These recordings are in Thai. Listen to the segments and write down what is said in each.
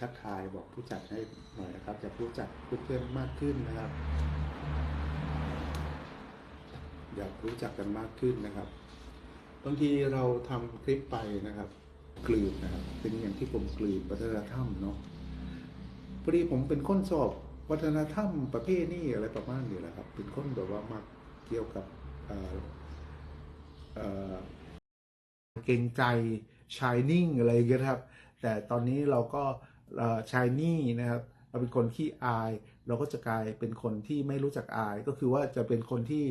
ทักทายบอกผู้จัดให้หน่อยนะครับจะผู้จัดเพื่อนๆมากขึ้นนะครับ อยากรู้จักกันมากขึ้นนะครับบางทีเราทำคลิปไปนะครับ กลืนนะครับ เป็นอย่างที่ผมกลืนวัฒนธรรมเนาะพอดีผมเป็นคนชอบวัฒนธรรมประเภทนี้อะไรประมาณนี้แหละครับ เป็นคนแบบว่ามักเกี่ยวกับเอ่งใจชายนิ่งอะไรอย่างเงี้ยครับ แต่ตอนนี้เราก็ ชายนี่นะครับเราเป็นคนขี้อาย เราก็จะกลายเป็นคนที่ไม่รู้จักอาย ก็คือว่าจะเป็นคนที่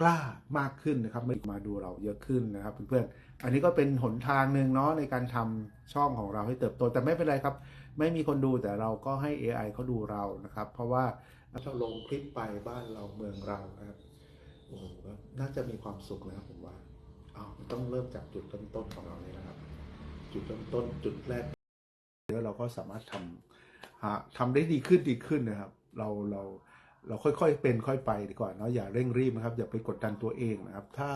กล้ามากขึ้นนะครับไม่มาดูเราเยอะขึ้นนะครับเพื่อนๆอันนี้ก็เป็นหนทางหนึ่งเนาะในการทำช่องของเราให้เติบโตแต่ไม่เป็นไรครับ ไม่มีคนดูแต่เราก็ให้ AI เขาดูเรานะครับ เพราะว่าถ้าเราลงคลิปไปบ้านเราเมืองเรานะครับโอ้โหน่าจะมีความสุขนะครับผมว่าอ้าวต้องเริ่มจากจุดเริ่มต้นของเราเลยนะครับ จุดเริ่มต้นจุดแรก แล้วเราก็สามารถทำทำได้ดีขึ้นดีขึ้นนะครับ เราเราเราค่อยๆเป็นค่อยไปดีกว่าเนาะอย่าเร่งรีบนะครับ อย่าไปกดดันตัวเองนะครับ ถ้า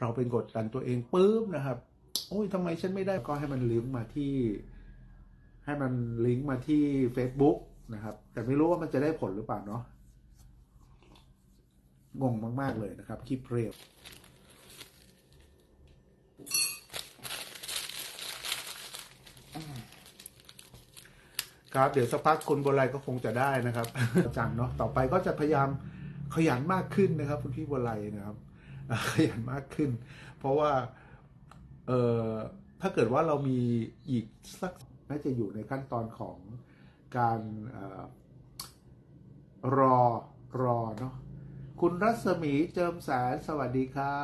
เราเป็นกดดันตัวเองปุ๊บนะครับ โอ้ยทำไมฉันไม่ได้ก็ให้มันลิงก์มาที่ ให้มันลิงก์มาที่ Facebook นะครับ แต่ไม่รู้ว่ามันจะได้ผลหรือเปล่าเนาะงงมาก ๆ เลยนะครับคลิปเรียว ครับเดี๋ยวสักพักคุณบัวไลก็คงจะได้นะครับจังเนาะต่อไปก็จะพยายามขยันมากขึ้นนะครับคุณพี่บัวไลนะครับ ขยันมากขึ้น เพราะว่าเอ่อถ้าเกิดว่าเรามีอีกสักน่าจะอยู่ในขั้นตอนของการออรอรอเนาะคุณรัศมีเจิมแสนสวัสดีค่ะ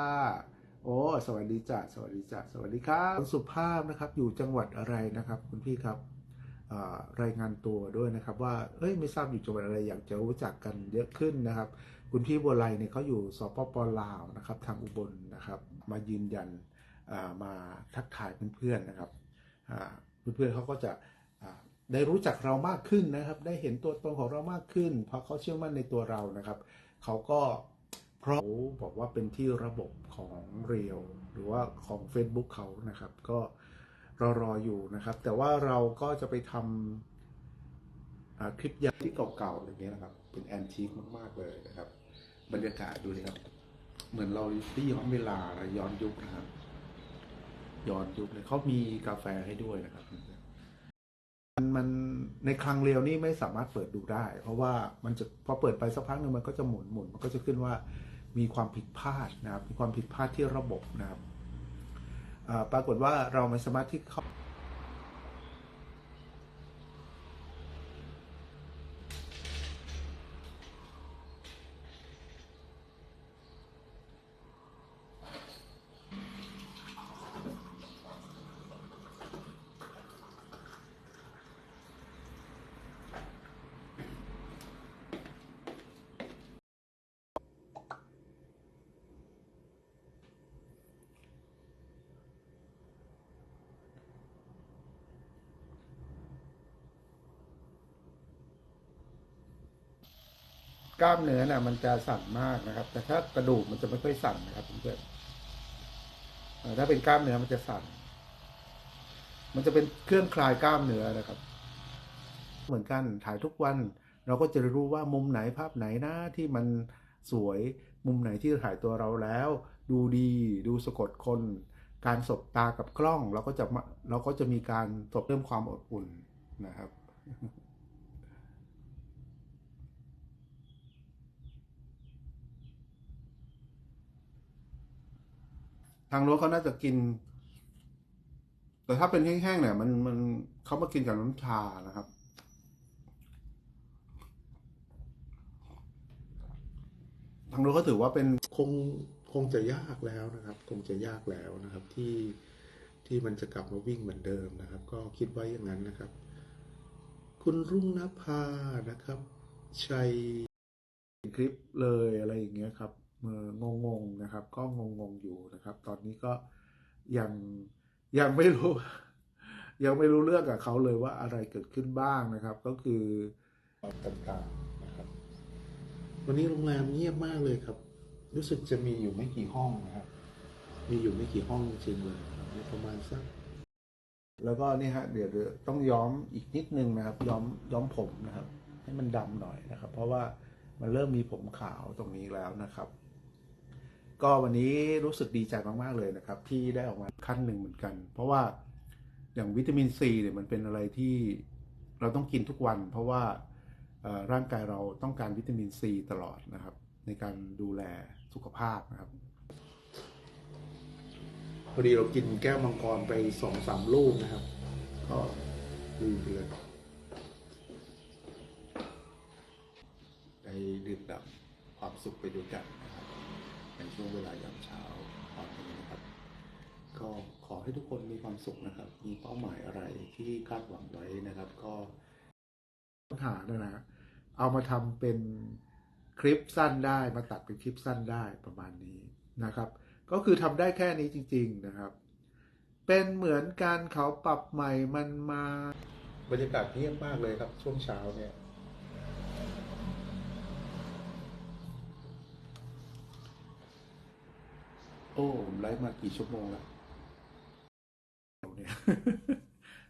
โอ้สวัสดีจ้ะสวัสดีจ้ะสวัสดีครับคุณสุภาพนะครับ อยู่จังหวัดอะไรนะครับ คุณพี่ครับ รายงานตัวด้วยนะครับว่า เอ้ยไม่ทราบอยู่จังหวัดอะไรอยากจะรู้จักกันเยอะขึ้นนะครับ คุณพี่บัวไลเนี่ยเขาอยู่สปปลาวนะครับ ทางอุบลนะครับ มายืนยันมาทักทายเพื่อนๆนะครับเพื่อนๆเขาก็จะได้รู้จักเรามากขึ้นนะครับ ได้เห็นตัวตนของเรามากขึ้น เพราะเขาเชื่อมั่นในตัวเรานะครับเขาก็เพราะบอกว่าเป็นที่ระบบของเรียวหรือว่าของ Facebook เขานะครับ ก็ รอรออยู่นะครับ แต่ว่าเราก็จะไปทำคลิปยาที่เก่าๆอะไรเงี้ยนะครับ เป็นแอนทีคมากๆเลยนะครับ บรรยากาศดูเลยครับ เหมือนเราได้ย้อนเวลาย้อนยุคนะครับย้อนยุคเลยเขามีกาแฟให้ด้วยนะครับมันมันในคลังเรียวนี่ไม่สามารถเปิดดูได้ เพราะว่ามันจะพอเปิดไปสักพักหนึ่งมันก็จะหมุนหมุนมันก็จะขึ้นว่ามีความผิดพลาดนะครับ มีความผิดพลาดที่ระบบนะครับ ปรากฏว่าเราไม่สามารถที่ ล้ามเนื้อน่ะ มันจะสั่นมากนะครับ แต่ถ้ากระดูกมันจะไม่ค่อยสั่นนะครับเพื่อนถ้าเป็นกล้ามเนื้อมันจะสั่น มันจะเป็นเครื่องคลายกล้ามเนื้อนะครับ เหมือนกันถ่ายทุกวัน เราก็จะรู้ว่ามุมไหนภาพไหนนะที่มันสวยมุมไหนที่ถ่ายตัวเราแล้ว ดูดีดูสะกดคน การสบตากับกล้องเราก็จะเราก็จะมีการสบเริ่มความอบอุ่นนะครับ ทางโน้นเขาน่าจะกิน แต่ถ้าเป็นแห้งๆเนี่ย มันมันเขามากินกับน้ำชานะครับ ทางโน้นเขาถือว่าเป็นคงคงจะยากแล้วนะครับ คงจะยากแล้วนะครับ ที่ที่มันจะกลับมาวิ่งเหมือนเดิมนะครับ ก็คิดไว้อย่างนั้นนะครับ คุณรุ่งนภานะครับ ชัยคลิปเลยอะไรอย่างเงี้ยครับ เมื่องงๆนะครับ ก็งงๆอยู่นะครับ ตอนนี้ก็ยังยังไม่รู้ ยังไม่รู้เรื่องกับเขาเลยว่าอะไรเกิดขึ้นบ้างนะครับ ก็คือต่างๆนะครับ วันนี้โรงแรมเงียบมากเลยครับ รู้สึกจะมีอยู่ไม่กี่ห้องนะครับ มีอยู่ไม่กี่ห้องจริงเลยครับมีประมาณสักแล้วก็นี่ฮะเดี๋ยวเดี๋ยวต้องย้อมอีกนิดนึงนะครับ ย้อมย้อมผมนะครับ ให้มันดำหน่อยนะครับ เพราะว่ามันเริ่มมีผมขาวตรงนี้แล้วนะครับ ก็วันนี้รู้สึกดีใจมาก ๆ เลยนะครับ ที่ได้ออกมาขั้นหนึ่งเหมือนกัน เพราะว่าอย่างวิตามินซีเนี่ยมันเป็นอะไรที่เราต้องกินทุกวัน เพราะว่าร่างกายเราต้องการวิตามินซีตลอดนะครับ ในการดูแลสุขภาพนะครับพอดีเรากินแก้วมังกรไปสองสามลูกนะครับ ก็ลืมไปเลยได้ดื่มด่ำความสุขไปด้วยกันนะครับ ในช่วงเวลายามเช้าตอนนี้นะครับ ก็ขอให้ทุกคนมีความสุขนะครับ มีเป้าหมายอะไรที่คาดหวังไว้นะครับ ก็ปัญหาเนี่ยนะเอามาทำเป็นคลิปสั้นได้มาตัดเป็นคลิปสั้นได้ประมาณนี้นะครับ ก็คือทำได้แค่นี้จริง ๆนะครับ เป็นเหมือนการเขาปรับใหม่มันมา บรรยากาศเงียบมากเลยครับ ช่วงเช้าเนี่ย โอ้ไลฟ์มากี่ชั่วโมงแล้วเนี่ย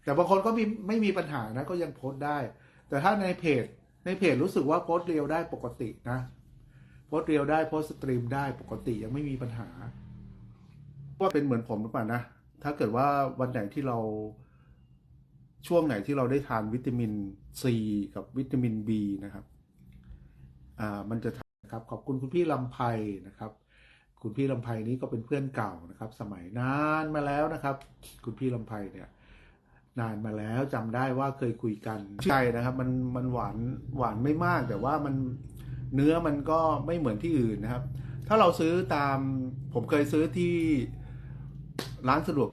แต่บางคนก็มีไม่มีปัญหานะก็ยังโพสต์ได้ แต่ถ้าในเพจ ในเพจรู้สึกว่าโพสต์เรียวได้ปกตินะ โพสต์เรียวได้โพสต์สตรีมได้ปกติยังไม่มีปัญหาว่าเป็นเหมือนผมหรือเปล่านะ ถ้าเกิดว่าวันไหนที่เราช่วงไหนที่เราได้ทานวิตามินซีกับวิตามินบีนะครับ อ่า มันจะทำนะครับ ขอบคุณคุณพี่ลำไพนะครับ คุณพี่ลำไพนี้ก็เป็นเพื่อนเก่านะครับ สมัยนานมาแล้วนะครับ คุณพี่ลำไพเนี่ย นานมาแล้วจำได้ว่าเคยคุยกันใช่นะครับ มันมันหวานหวานไม่มาก แต่ว่ามันเนื้อมันก็ไม่เหมือนที่อื่นนะครับ ถ้าเราซื้อตามผมเคยซื้อที่ร้านสะดวก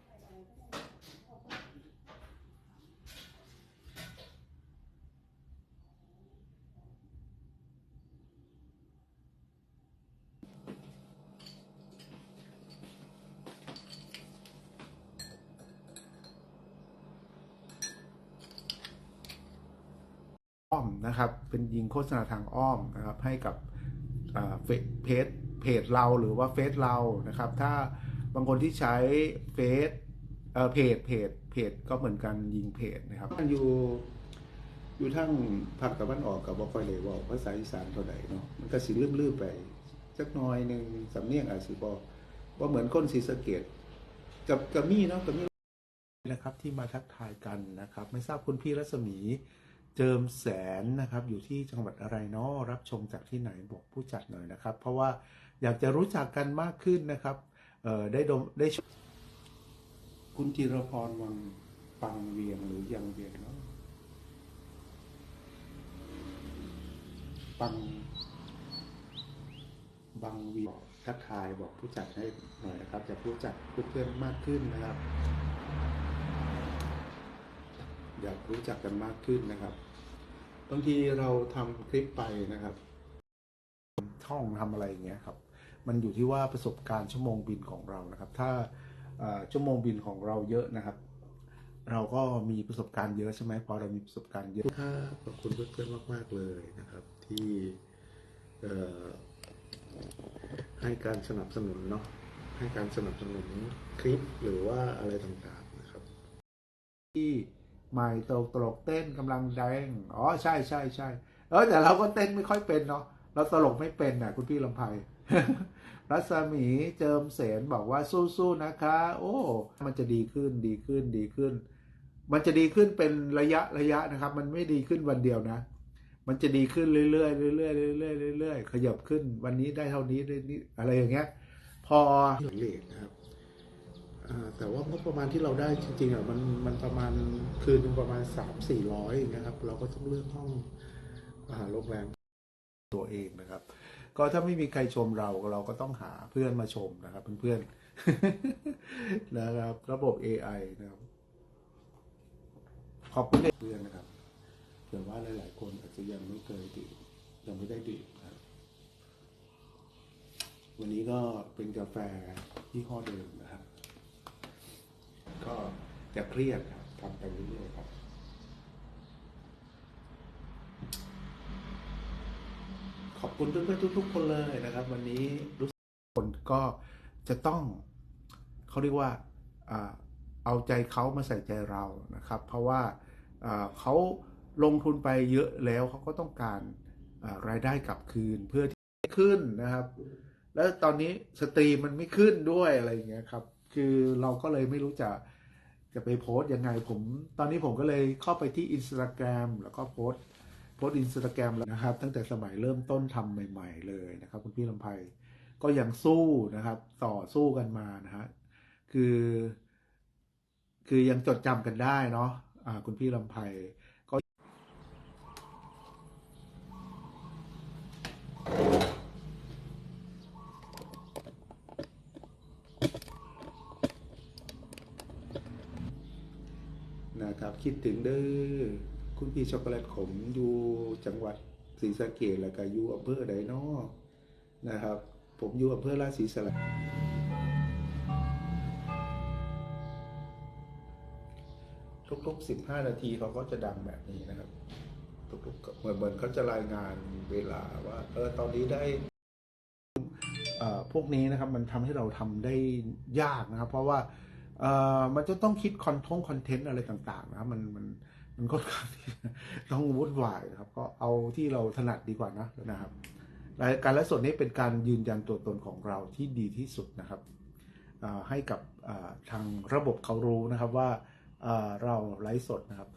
อ้อมนะครับ เป็นยิงโฆษณาทางอ้อมนะครับให้กับเฟซเพจเพจเราหรือว่าเฟซเรานะครับ ถ้าบางคนที่ใช้เฟซเพจเพจเพจก็เหมือนกันยิงเพจนะครับอยู่อยู่ทั้งภาคตะวันออกกับบ่ค่อยเลยว่าภาษาอีสานเท่าใดเนาะมันก็สิลืมๆไปสักน่อยหนึ่งสำเนียงอาจสิบ่บ่เหมือนคนศรีสะเกดกับกับมี่เนาะกับมี่นะครับที่มาทักทายกันนะครับ ไม่ทราบคุณพี่รัศมี เจิมแสนนะครับอยู่ที่จังหวัดอะไรเนาะรับชมจากที่ไหนบอกผู้จัดหน่อยนะครับ เพราะว่าอยากจะรู้จักกันมากขึ้นนะครับเออได้ดมได้คุณจิรพรวังปังเวียงหรือยังเวียงเนาะปังบางเวียงทักทายบอกผู้จัดให้หน่อยนะครับ จะผู้จัดเพื่อนๆมากขึ้นนะครับ อยากรู้จักกันมากขึ้นนะครับบางทีเราทำคลิปไปนะครับช่องทำอะไรอย่างเงี้ยครับ มันอยู่ที่ว่าประสบการณ์ชั่วโมงบินของเรานะครับ ถ้าชั่วโมงบินของเราเยอะนะครับ เราก็มีประสบการณ์เยอะใช่ไหมพอเรามีประสบการณ์เยอะครับขอบคุณเพื่อนๆมาก ๆเลยนะครับ ที่ให้การสนับสนุนเนาะให้การสนับสนุนคลิปหรือว่าอะไรต่างๆนะครับ ที่ ใหม่ตกตลกเต้นกำลังแดงอ๋อใช่ใช่ใช่เออแต่เราก็เต้นไม่ค่อยเป็นเนาะเราตลกไม่เป็นน่ะ คุณพี่ลำไพรัศมีเจิมเสนบอกว่าสู้ๆนะคะ โอ้ มันจะดีขึ้นดีขึ้นดีขึ้น มันจะดีขึ้นเป็นระยะระยะนะครับ มันไม่ดีขึ้นวันเดียวนะ มันจะดีขึ้นเรื่อยๆเรื่อยๆเรื่อยๆเรื่อยๆขยับขึ้น วันนี้ได้เท่านี้ได้นี้อะไรอย่างเงี้ย พอเลนะครับ แต่ว่างบประมาณที่เราได้จริงๆอะมันมันประมาณคืนนึงประมาณสามสี่ร้อยอย่างเงี้ยครับ เราก็ต้องเลือกห้องอาหารโรงแรมตัวเองนะครับ ก็ถ้าไม่มีใครชมเราเราก็ต้องหาเพื่อนมาชมนะครับเพื่อนๆนะครับ ระบบ AI นะครับขอบคุณเพื่อนนะครับเผื่อว่าหลายๆ คนอาจจะยังไม่เคยดื่มยังไม่ได้ดื่มครับวันนี้ก็เป็นกาแฟยี่ห้อเดิม ก็จะเครียดครับทำไปเรื่อยๆครับ ขอบคุณเพื่อนๆทุก ๆ คนเลยนะครับ วันนี้รู้สึกคนก็จะต้องเขาเรียกว่าเอาใจเขามาใส่ใจเรานะครับ เพราะว่าเขาลงทุนไปเยอะแล้วเขาก็ต้องการรายได้กลับคืนเพื่อที่จะขึ้นนะครับ แล้วตอนนี้สตรีมมันไม่ขึ้นด้วยอะไรอย่างเงี้ยครับ คือเราก็เลยไม่รู้จะจะไปโพสต์ยังไงผม ตอนนี้ผมก็เลยเข้าไปที่อินสตาแกรมแล้วก็โพสต์โพสต์อินสตาแกรมแล้วนะครับ ตั้งแต่สมัยเริ่มต้นทำใหม่ ๆ เลยนะครับ คุณพี่ลำไพก็ยังสู้นะครับ ต่อสู้กันมานะฮะคือ คือยังจดจำกันได้เนาะอ่าคุณพี่ลำไพก็ นะครับคิด ถึงเด้อคุณพี่ช็อกโกแลตขมอยู่จังหวัดศรีสะเกษแล้วก็อยู่อำเภอใดนาะนะครับ ผมอยู่อำเภอราชสีสระทุกๆสิบห้านาทีเขาก็จะดังแบบนี้นะครับ ทุกๆเหมือนเหมือนเขาจะรายงานเวลาว่าเออตอนนี้ได้อ่อพวกนี้นะครับมันทำให้เราทำได้ยากนะครับ เพราะว่า เอ่อมันจะต้องคิดคอนทงคอนเทนต์อะไรต่างๆนะครับมันมันมันค่อนข้างต้องวุ่นวายนะครับ ก็เอาที่เราถนัดดีกว่านะนะครับรายการไลฟ์สดนี้เป็นการยืนยันตัวตนของเราที่ดีที่สุดนะครับให้กับทางระบบเขารู้นะครับว่าเราไลฟ์สดนะครับ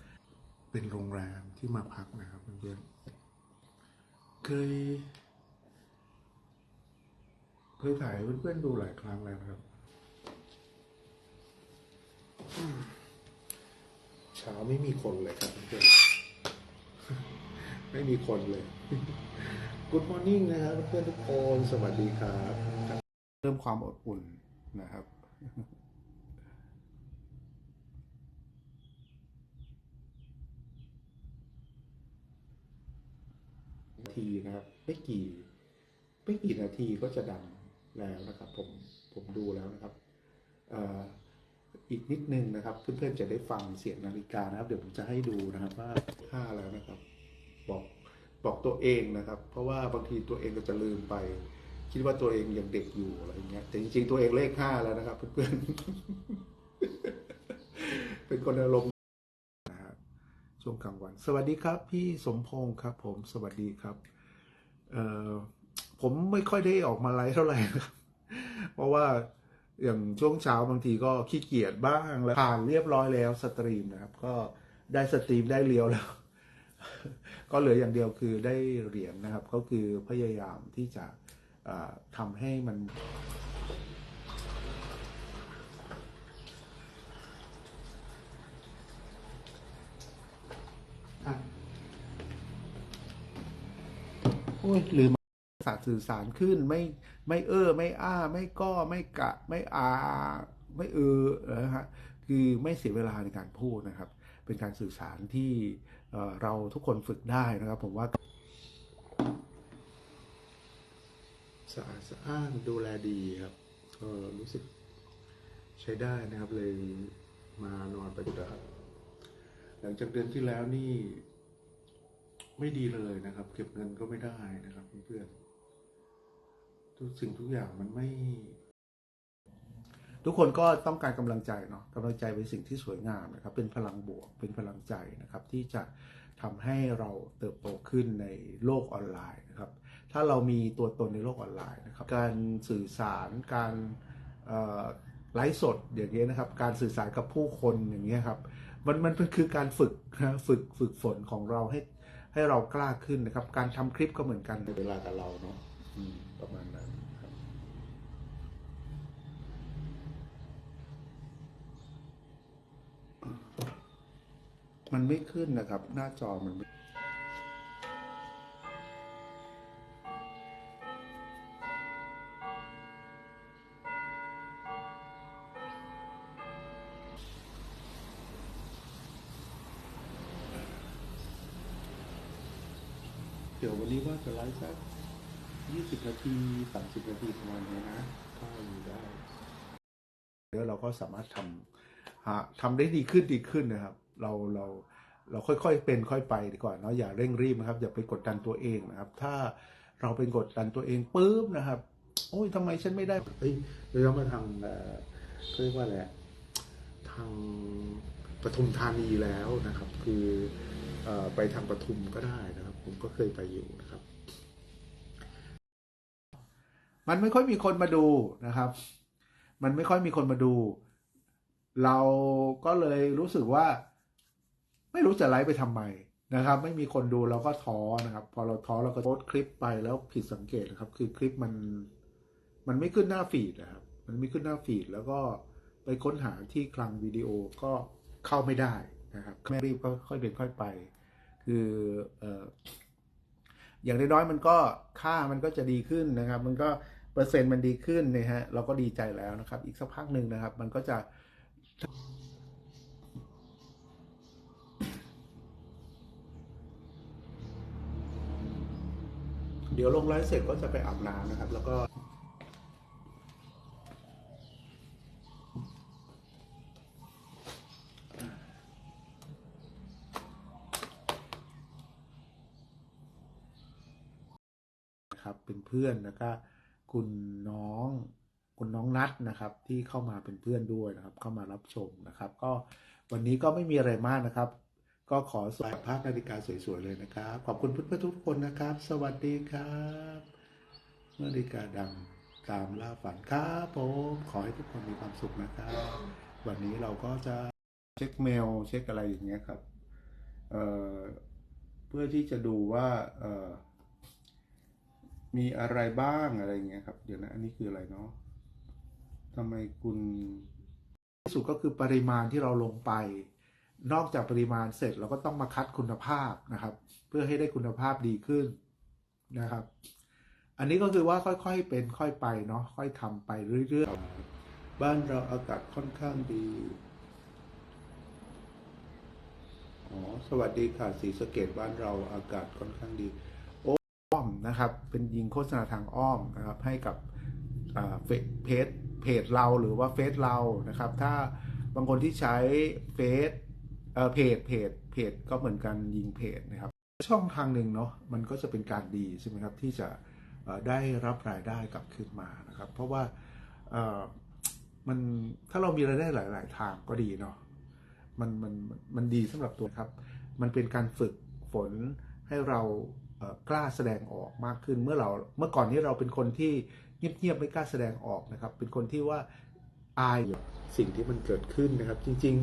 เป็นโรงแรมที่มาพักนะครับเพื่อนๆเคยเคยถ่ายเพื่อนๆดูหลายครั้งแล้วนะครับ เช้าไม่มีคนเลยครับเพื่อนๆไม่มีคนเลย Good morning นะครับเพื่อนๆทุกคนสวัสดีครับ เริ่มความอบอุ่นนะครับนาทีนะครับไม่กี่ไม่กี่นาทีก็จะดังแล้วนะครับ ผมผมดูแล้วนะครับ เอ่อ อีกนิดนึงนะครับ เพื่อนๆจะได้ฟังเสียงนาฬิกานะครับ เดี๋ยวผมจะให้ดูนะครับว่าห้าแล้วนะครับ บอกบอกตัวเองนะครับ เพราะว่าบางทีตัวเองก็จะลืมไป คิดว่าตัวเองยังเด็กอยู่อะไรอย่างเงี้ยแต่จริงๆตัวเองเลขห้าแล้วนะครับ เพื่อนๆเป็นคนอารมณ์นะครับช่วงกลางวัน สวัสดีครับ พี่สมพงศ์ครับ ผมสวัสดีครับเอ่อผมไม่ค่อยได้ออกมาไลฟ์เท่าไหร่เพราะว่า อย่างช่วงเช้าบางทีก็ขี้เกียจบ้างแล้วผ่านเรียบร้อยแล้วสตรีมนะครับ ก็ได้สตรีมได้เลียวแล้ว ก็เหลืออย่างเดียวคือได้เหรียญนะครับ ก็คือพยายามที่จะทำให้มันอะโอ้ยลืม สื่อสารขึ้นไม่ไม่เออไม่อ้า ไม่ก็ไม่กะ ไม่อาไม่เออนะฮะคือไม่เสียเวลาในการพูดนะครับ เป็นการสื่อสารที่เราทุกคนฝึกได้นะครับ ผมว่าสะอาดสะอ้านดูแลดีครับก็รู้สึกใช้ได้นะครับ เลยมานอนไประจำหลังจากเดือนที่แล้วนี่ ไม่ดีเลยนะครับ เก็บเงินก็ไม่ได้นะครับเพื่อนๆ ทุกสิ่งทุกอย่างมันไม่ ทุกคนก็ต้องการกำลังใจเนาะกำลังใจเป็นสิ่งที่สวยงามนะครับ เป็นพลังบวก เป็นพลังใจนะครับ ที่จะทำให้เราเติบโตขึ้นในโลกออนไลน์นะครับ ถ้าเรามีตัวตนในโลกออนไลน์นะครับ การสื่อสารการเอ่อไลฟ์สดอย่างเงี้ยนะครับ การสื่อสารกับผู้คนอย่างเงี้ยครับ มันมันเป็นคือการฝึกนะฝึกฝึกฝนของเราให้ให้เรากล้าขึ้นนะครับ การทำคลิปก็เหมือนกันในเวลากับเราเนาะอืม ประมาณนั้นครับ มันไม่ขึ้นนะครับ หน้าจอมันเดี๋ยววันนี้ว่าจะไลฟ์สัก ยี่สิบนาทีสามสิบนาทีประมาณนี้นะถ้าอยู่ได้แล้วเราก็สามารถทำหาทำได้ดีขึ้นดีขึ้นนะครับ เราเราเราค่อยๆเป็นค่อยไปดีกว่าเนาะอย่าเร่งรีบนะครับ อย่าไปกดดันตัวเองนะครับ ถ้าเราเป็นกดดันตัวเองปุ๊บนะครับ โอ้ยทำไมฉันไม่ได้เฮ้ยเราต้องมาทำเอ่อเขาเรียกว่าอะไรทางปทุมธานีแล้วนะครับ คือเออไปทางปทุมก็ได้นะครับ ผมก็เคยไปอยู่นะครับ มันไม่ค่อยมีคนมาดูนะครับ มันไม่ค่อยมีคนมาดู เราก็เลยรู้สึกว่า ไม่รู้จะไลฟ์ไปทำไมนะครับ ไม่มีคนดูเราก็ท้อนะครับ พอเราท้อเราก็โพสคลิปไปแล้วผิดสังเกตนะครับ คือคลิปมัน มันไม่ขึ้นหน้าฟีดนะครับ มันไม่ขึ้นหน้าฟีดแล้วก็ไปค้นหาที่คลังวิดีโอก็เข้าไม่ได้นะครับไม่รีบก็ค่อยเป็นค่อยไป คืออย่างน้อยๆมันก็ค่ามันก็จะดีขึ้นนะครับ มันก็ เปอร์เซ็นต์มันดีขึ้นนะฮะเราก็ดีใจแล้วนะครับ อีกสักพักหนึ่งนะครับ มันก็จะเดี๋ยวลงไลฟ์เสร็จก็จะไปอาบน้ำนะครับ แล้วก็ ครับเป็นเพื่อนแล้วก็ คุณน้องคุณน้องนัดนะครับ ที่เข้ามาเป็นเพื่อนด้วยนะครับ เข้ามารับชมนะครับ ก็วันนี้ก็ไม่มีอะไรมากนะครับ ก็ขอสวัสดีภาพนาฬิกาสวยๆเลยนะครับ ขอบคุณเพื่อนๆทุกคนนะครับ สวัสดีครับนาฬิกาดังตามล่าฝันครับผมขอให้ทุกคนมีความสุขนะครับ วันนี้เราก็จะเช็คเมลเช็คอะไรอย่างเงี้ยครับเเพื่อที่จะดูว่าเอ มีอะไรบ้างอะไรเงี้ยครับ เดี๋ยวนะ อันนี้คืออะไรเนาะทำไมคุณที่สุดก็คือปริมาณที่เราลงไป นอกจากปริมาณเสร็จเราก็ต้องมาคัดคุณภาพนะครับ เพื่อให้ได้คุณภาพดีขึ้นนะครับ อันนี้ก็คือว่าค่อยๆเป็นค่อยไปเนาะค่อยทำไปเรื่อยๆ บ้านเราอากาศค่อนข้างดีอ๋อสวัสดีค่ะสีสะเกตบ้านเราอากาศค่อนข้างดี อ้อมนะครับ เป็นยิงโฆษณาทางอ้อมนะครับให้กับเฟซเพจเพจเราหรือว่าเฟซเรานะครับ ถ้าบางคนที่ใช้เฟซเพจเพจเพจก็เหมือนกันยิงเพจนะครับ ช่องทางหนึ่งเนาะมันก็จะเป็นการดีใช่ไหมครับที่จะได้รับรายได้กลับคืนมานะครับ เพราะว่ามันถ้าเรามีรายได้หลาย ๆ ทางก็ดีเนาะมันมันมันดีสำหรับตัวครับ มันเป็นการฝึกฝนให้เรา กล้าแสดงออกมากขึ้นเมื่อเราเมื่อก่อนนี้เราเป็นคนที่เงียบๆไม่กล้าแสดงออกนะครับ เป็นคนที่ว่าอายสิ่งที่มันเกิดขึ้นนะครับ จริง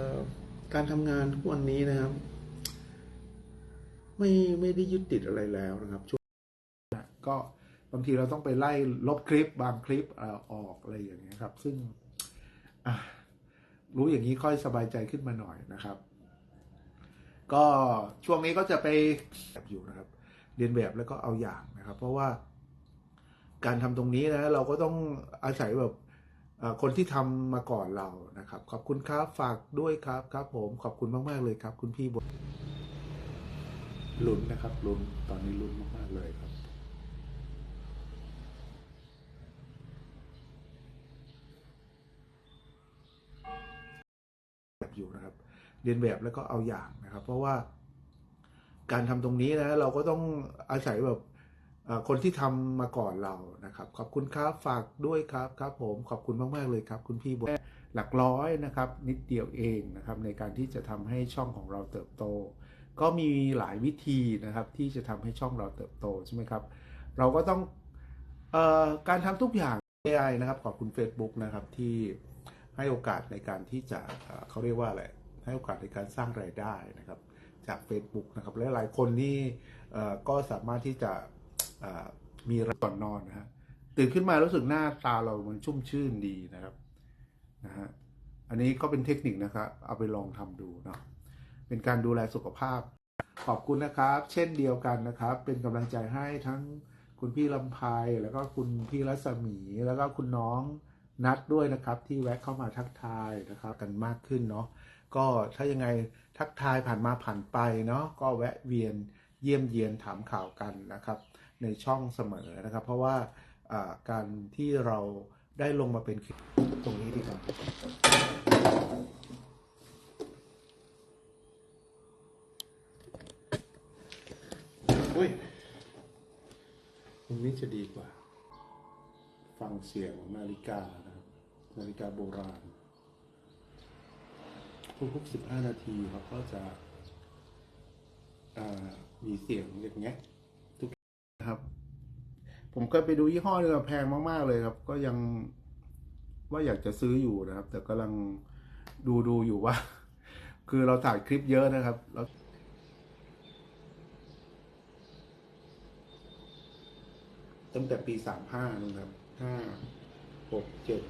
ๆการทำงานทุกวันนี้นะครับ ไม่ไม่ได้ยึดติดอะไรแล้วนะครับช่วงก็บางทีเราต้องไปไล่ลบคลิปบางคลิปออกอะไรอย่างเงี้ยครับ ซึ่งรู้อย่างนี้ค่อยสบายใจขึ้นมาหน่อยนะครับ ก็ช่วงนี้ก็จะไปแบบอยู่นะครับ เรียนแบบแล้วก็เอาอย่างนะครับ เพราะว่าการทำตรงนี้นะเราก็ต้องอาศัยแบบคนที่ทำมาก่อนเรานะครับ ขอบคุณครับฝากด้วยครับครับ ผมขอบคุณมากๆเลยครับ คุณพี่บนลุ้นนะครับลุ้นตอนนี้ลุ้นมากๆเลยครับอยู่นะครับ เรียนแบบแล้วก็เอาอย่างนะครับ เพราะว่าการทำตรงนี้นะเราก็ต้องอาศัยแบบคนที่ทำมาก่อนเรานะครับ ขอบคุณครับฝากด้วยครับครับ ผมขอบคุณมากๆเลยครับ คุณพี่บนหลักร้อยนะครับ นิดเดียวเองนะครับ ในการที่จะทำให้ช่องของเราเติบโต ก็มีหลายวิธีนะครับ ที่จะทำให้ช่องเราเติบโตใช่ไหมครับ เราก็ต้องออการทำทุกอย่าง AI นะครับ ขอบคุณ Facebook นะครับที่ให้โอกาสในการที่จะเขาเรียกว่าอะไร ให้โอกาสในการสร้างรายได้นะครับ จาก Facebook นะครับและหลายคนนี่ก็สามารถที่จะมีรายก่อนนอนนะฮะตื่นขึ้นมารู้สึกหน้าตาเรามันชุ่มชื่นดีนะครับนะฮะอันนี้ก็เป็นเทคนิคนะครับเอาไปลองทำดูเนาะเป็นการดูแลสุขภาพ ขอบคุณนะครับ เช่นเดียวกันนะครับ เป็นกำลังใจให้ทั้งคุณพี่ลำไพแล้วก็คุณพี่รัศมีแล้วก็คุณน้องนัดด้วยนะครับ ที่แวะเข้ามาทักทายนะครับ กันมากขึ้นเนาะ ก็ถ้ายังไงทักทายผ่านมาผ่านไปเนาะก็แวะเวียนเยี่ยมเยียนถามข่าวกันนะครับในช่องเสมอนะครับ เพราะว่าการที่เราได้ลงมาเป็นตรงนี้ดีกว่าอุ้ยตรงนี้จะดีกว่า ฟังเสียงนาฬิกานะครับนาฬิกาโบราณ ทุกๆสิบห้านาทีเขาก็จะอ่ามีเสียงอย่างเงี้ยทุกนะครับ ผมก็ไปดูยี่ห้อหนึงอะแพงมาก ๆ เลยครับ ก็ยังว่าอยากจะซื้ออยู่นะครับ แต่กำลังดูดูอยู่ว่า คือเราถ่ายคลิปเยอะนะครับแล้วตั้งแต่ปีสามห้านะครับห้าหกเจ็ด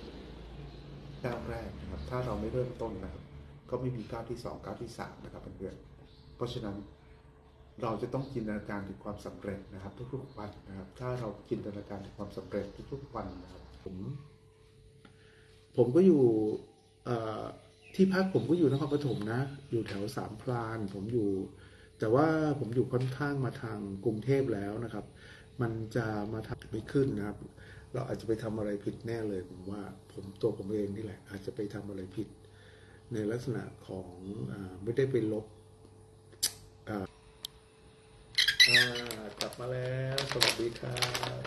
ก้าวแรกนะครับ ถ้าเราไม่เริ่มต้นนะครับ ก็ไม่มีก้าวที่สองก้าวที่สามนะครับเพื่อนๆเพราะฉะนั้นเราจะต้องจินตนาการถึงความสำเร็จนะครับ ทุกๆวันนะครับ ถ้าเราจินตนาการถึงความสำเร็จทุกๆวันนะครับผมผมก็อยู่ที่พักผมก็อยู่นครปฐมนะ อยู่แถวสามพราน ผมอยู่ แต่ว่าผมอยู่ค่อนข้างมาทางกรุงเทพแล้วนะครับ มันจะมาทำไม่ขึ้นนะครับ เราอาจจะไปทำอะไรผิดแน่เลยผมว่า ผมตัวผมเองนี่แหละ อาจจะไปทำอะไรผิด ในลักษณะของอาไม่ได้ไปลบอ่าอ่ากลับมาแล้ว สวัสดีครับ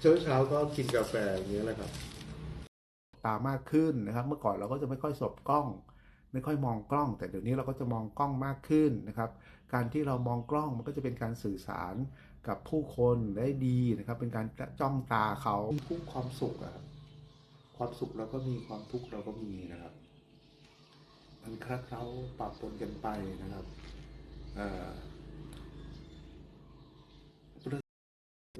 เช้าเช้าๆก็กินกาแฟอย่างเงี้ยแหละครับ ตามากขึ้นนะครับ เมื่อก่อนเราก็จะไม่ค่อยสบกล้อง ไม่ค่อยมองกล้อง แต่เดี๋ยวนี้เราก็จะมองกล้องมากขึ้นนะครับ การที่เรามองกล้องมันก็จะเป็นการสื่อสารกับผู้คนได้ดีนะครับ เป็นการจ้องตาเขาทุกความสุขอะครับ ความสุขเราก็มีความทุกข์เราก็มีนะครับ มันคลัดเคล้าปรับปนกันไปนะครับ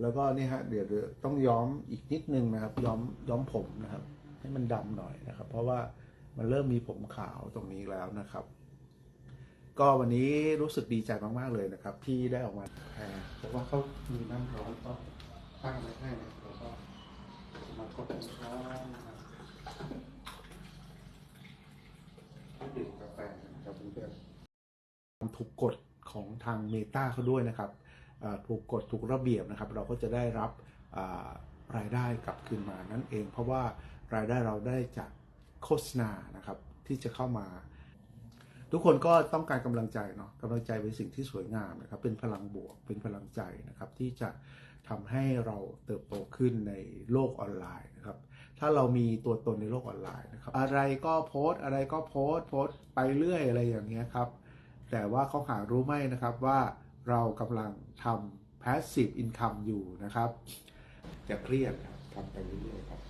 แล้วก็นี่ฮะเดี๋ยวต้องย้อมอีกนิดนึงนะครับ ย้อมย้อมผมนะครับ ให้มันดำหน่อยนะครับ เพราะว่ามันเริ่มมีผมขาวตรงนี้แล้วนะครับ ก็วันนี้รู้สึกดีใจมาก ๆ เลยนะครับ ที่ได้ออกมาแพรเพราะว่าเขามีน้ำร้อนก็ตั้งไว้ให้นะ แล้วก็มากดช้อนะครับดื่มกาแฟนะครับเพื่อนถูกกฎของทางเมตาเขาด้วยนะครับถูกกฎถูกระเบียบนะครับ เราก็จะได้รับรายได้กลับคืนมานั่นเอง เพราะว่ารายได้เราได้จากโฆษณานะครับที่จะเข้ามา ทุกคนก็ต้องการกำลังใจเนาะกำลังใจเป็นสิ่งที่สวยงามนะครับ เป็นพลังบวกเป็นพลังใจนะครับที่จะ ทำให้เราเติบโตขึ้นในโลกออนไลน์นะครับ ถ้าเรามีตัวตนในโลกออนไลน์นะครับ อะไรก็โพสอะไรก็โพสโพสไปเรื่อยอะไรอย่างเงี้ยครับ แต่ว่าเขาหารู้ไหมนะครับว่าเรากำลังทำ passive income อยู่นะครับอย่าเครียดครับทำไปเรื่อยๆครับ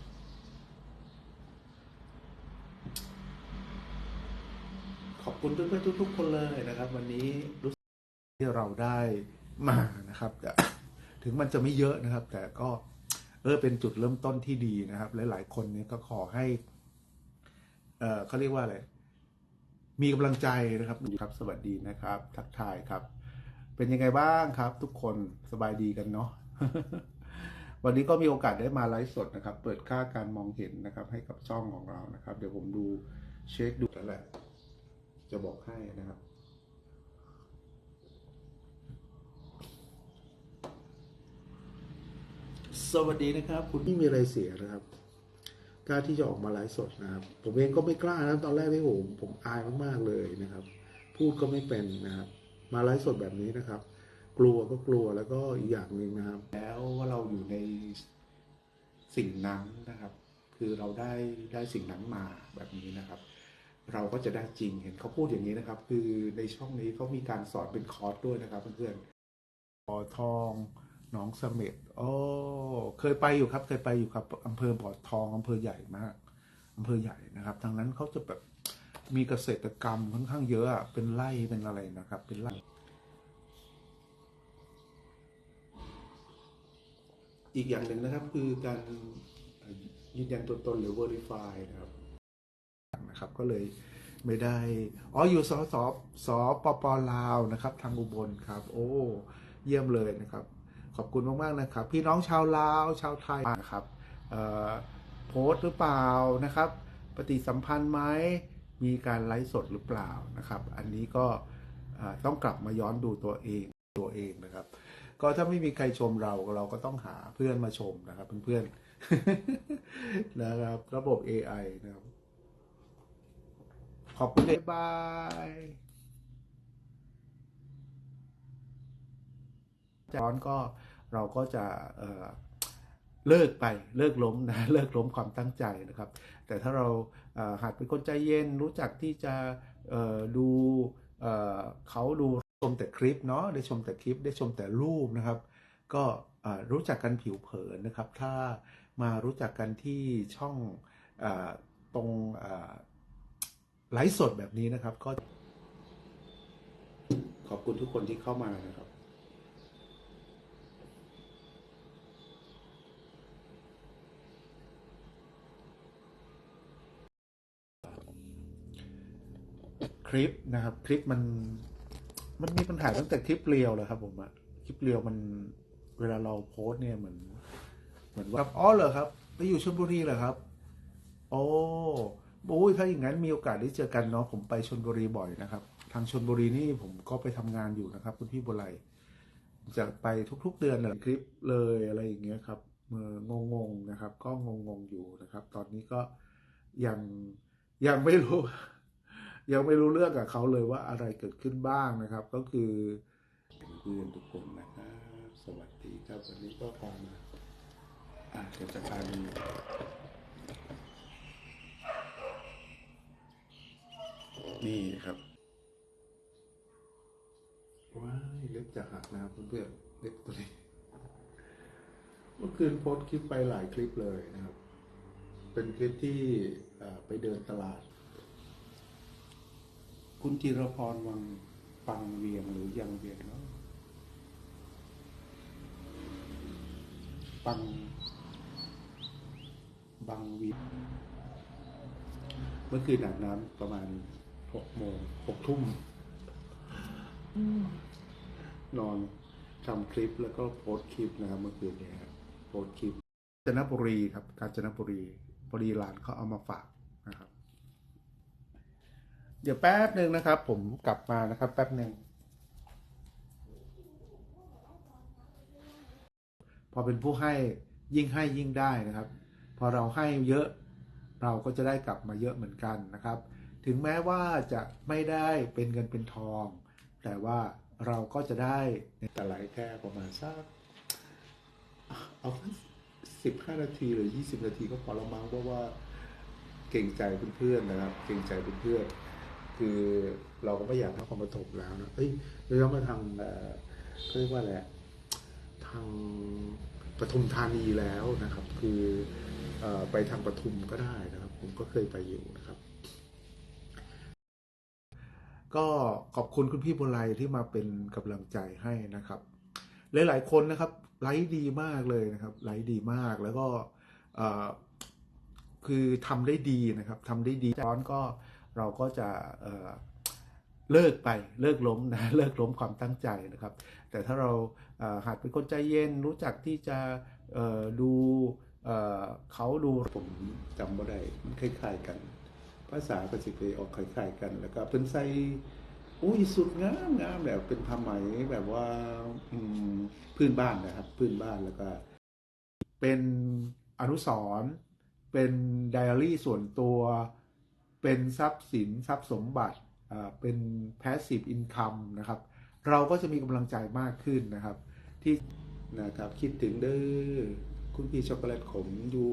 ขอบคุณเพื่อนๆทุก ๆ คนเลยนะครับ วันนี้รู้สึกที่เราได้มานะครับ ถึงมันจะไม่เยอะนะครับ แต่ก็เออเป็นจุดเริ่มต้นที่ดีนะครับ หลายๆคนเนี่ยก็ขอให้เออเขาเรียกว่าอะไรมีกำลังใจนะครับครับ สวัสดีนะครับ ทักทายครับ เป็นยังไงบ้างครับ ทุกคนสบายดีกันเนาะวันนี้ก็มีโอกาสได้มาไลฟ์สดนะครับ เปิดค่าการมองเห็นนะครับ ให้กับช่องของเรานะครับ เดี๋ยวผมดูเช็คดูแล้วแหละ จะบอกให้นะครับ สวัสดีนะครับ คุณไม่มีอะไรเสียนะครับกล้าที่จะออกมาไลฟ์สดนะครับ ผมเองก็ไม่กล้านะตอนแรกที่ผมผมอายมากๆเลยนะครับ พูดก็ไม่เป็นนะครับ มาไลฟ์สดแบบนี้นะครับ กลัวก็กลัวแล้วก็อีกอย่างหนึ่งนะครับ แล้วว่าเราอยู่ในสิ่งนั้นนะครับ คือเราได้ได้สิ่งนั้นมาแบบนี้นะครับ เราก็จะได้จริงเห็นเขาพูดอย่างนี้นะครับ คือในช่องนี้เขามีการสอนเป็นคอร์สด้วยนะครับเพื่อนๆอทอง หนองเสม็ดโอ้เคยไปอยู่ครับ เคยไปอยู่ครับอำเภอบ่อทองอำเภอใหญ่มากอำเภอใหญ่นะครับทางนั้นเขาจะแบบมีเกษตรกรรมค่อนข้างเยอะอะเป็นไร่เป็นอะไรนะครับ เป็นไร่อีกอย่างหนึ่งนะครับคือการยืนยันตัวตนหรือ verify นะครับนะครับ ก็เลยไม่ได้ อ๋อ อยู่สสสปปลาวนะครับ ทางอุบลครับ โอ้ เยี่ยมเลยนะครับ ขอบคุณมากๆนะครับ พี่น้องชาวลาวชาวไทยนะครับโพสต์หรือเปล่านะครับ ปฏิสัมพันธ์ไหมมีการไลฟ์สดหรือเปล่านะครับ อันนี้ก็ต้องกลับมาย้อนดูตัวเองตัวเองนะครับ ก็ถ้าไม่มีใครชมเราเราก็ต้องหาเพื่อนมาชมนะครับเพื่อนๆนะครับ ระบบ AI นะครับ ขอบคุณบายบายร้อนก็ เราก็จะเเลิกไปเลิกล้มนะเลิกล้มความตั้งใจนะครับ แต่ถ้าเราเหัดเป็นคนใจเย็นรู้จักที่จะดูเเขาดูชมแต่คลิปเนาะได้ชมแต่คลิปได้ชมแต่รูปนะครับ ก็รู้จักกันผิวเผินนะครับ ถ้ามารู้จักกันที่ช่องอตรงไลฟ์สดแบบนี้นะครับก็ขอบคุณทุกคนที่เข้ามานะครับ ค ลิปนะครับ คลิปมัน มันมีปัญหาตั้งแต่คลิปเรียวเลยครับ ผมอะคลิปเรียวมันเวลาเราโพสเนี่ยเหมือน เหมือนว่าอ๋อเหรอครับไปอยู่ชลบุรีเหรอครับ โอ้โอ้ยถ้าอย่างนั้นมีโอกาสได้เจอกันเนาะผมไปชลบุรีบ่อยนะครับ ทางชลบุรีนี่ผมก็ไปทำงานอยู่นะครับ คุณพี่บุไลจะไปทุก ๆ เดือนเลยคลิปเลยอะไรอย่างเงี้ยครับเมื่องงๆนะครับ ก็งงๆอยู่นะครับ ตอนนี้ก็ยังยังไม่รู้ ยังไม่รู้เรื่องกับเขาเลยว่าอะไรเกิดขึ้นบ้างนะครับ ก็คือเพื่อนทุกคนนะครับ สวัสดีครับวันนี้ก็พามาอ่าเดี๋ยวจะพาดูนี่ครับว้ายเล็บจะหักนะครับเพื่อนๆเล็บตัวนี้เมื่อคืนโพสต์คลิปไปหลายคลิปเลยนะครับ เป็นคลิปที่อ่าไปเดินตลาด คุณจิรพรวังปังเวียงหรือยังเวียงเนาะปังบังเวียงเมื่อคืนอาบน้ำประมาณหกโมงหกทุ่มนอนทำคลิปแล้วก็โพสต์คลิปนะครับเมื่อคืนเนี่ยครับโพสต์คลิปกาญจนบุรีครับกาญจนบุรีพอดีหลานเขาเอามาฝากนะครับ เดี๋ยวแป๊บหนึ่งนะครับ ผมกลับมานะครับ แป๊บหนึ่งพอเป็นผู้ให้ยิ่งให้ยิ่งได้นะครับ พอเราให้เยอะเราก็จะได้กลับมาเยอะเหมือนกันนะครับ ถึงแม้ว่าจะไม่ได้เป็นเงินเป็นทอง แต่ว่าเราก็จะได้แต่หลแค่ประมาณสักเอาสิบห้านาทีหรือยี่สิบนาทีก็พอละมั้งเพราะว่าเก่งใจเพื่อนๆนะครับ เก่งใจเพื่อนๆ คือเราก็ไม่อยากทำความประถมแล้วนะเอ้ยเราต้องมาทางเออเขาเรียกว่าอะไรอะทางปทุมธานีแล้วนะครับ คืออไปทางปทุมก็ได้นะครับ ผมก็เคยไปอยู่นะครับ ก็ขอบคุณคุณพี่บุไลที่มาเป็นกำลังใจให้นะครับ หลายๆคนนะครับไลฟ์ดีมากเลยนะครับไลฟ์ดีมากแล้วก็คือทำได้ดีนะครับทำได้ดีร้อนก็ เราก็จะเเลิกไปเลิกล้มนะเลิกล้มความตั้งใจนะครับ แต่ถ้าเราเหัดเป็นคนใจเย็นรู้จักที่จะดูเขาดูผมจำไม่ได้คล้ายๆกัน ภาษาก็สิไปออกคล้ายๆกัน แล้วก็เป็นใส่อุ้ยสุดงามงามแบบเป็นผ้าไหมแบบว่าพื้นบ้านนะครับ พื้นบ้านแล้วก็ เป็นอนุสร์เป็นไดอารี่ส่วนตัว เป็นทรัพย์สินทรัพย์สมบัติเป็น passive income นะครับ เราก็จะมีกำลังใจมากขึ้นนะครับ ที่นะครับคิดถึงเด้อคุณพี่ช็อกโกแลตขมอยู่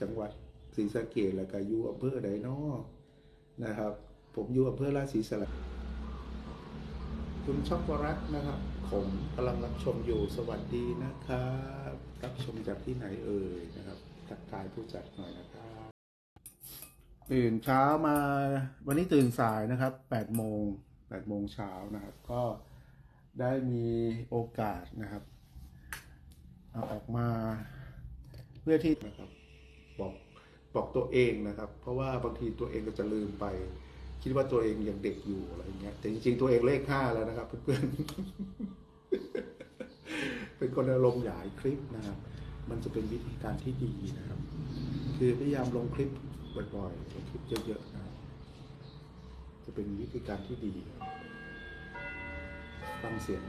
จังหวัดศรีสะเกษแล้วก็อยู่อำเภอใดเนาะนะครับ ผมอยู่อำเภอราศีสระคุณช็อกโกแลตนะครับ ผมกำลังรับชมอยู่สวัสดีนะครับ รับชมจากที่ไหนเอ่ยนะครับทักทายผู้จัดหน่อยนะครับ ตื่นเช้ามาวันนี้ตื่นสายนะครับ8โมง8โมงเช้านะครับ ก็ได้มีโอกาสนะครับเอาออกมาเพื่อที่นะครับบอกบอกตัวเองนะครับ เพราะว่าบางทีตัวเองก็จะลืมไป คิดว่าตัวเองยังเด็กอยู่อะไรเงี้ยแต่จริงๆตัวเองเลขห้าแล้วนะครับเพื่อนๆเป็นคนอารมณ์หยายคลิปนะครับ มันจะเป็นวิธีการที่ดีนะครับ คือพยายามลงคลิป บ่อยๆลงคลิปเยอะๆนะจะเป็นวิธีการที่ดีฟังเสียง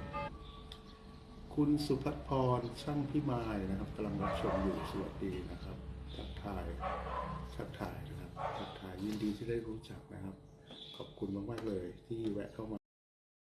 คุณสุพัฒพรช่างพิมายนะครับกำลังรับชมอยู่สวัสดีนะครับทักทายทักทายนะครับทักทายยินดีที่ได้รู้จักนะครับ ขอบคุณมากๆเลยที่แวะเข้ามา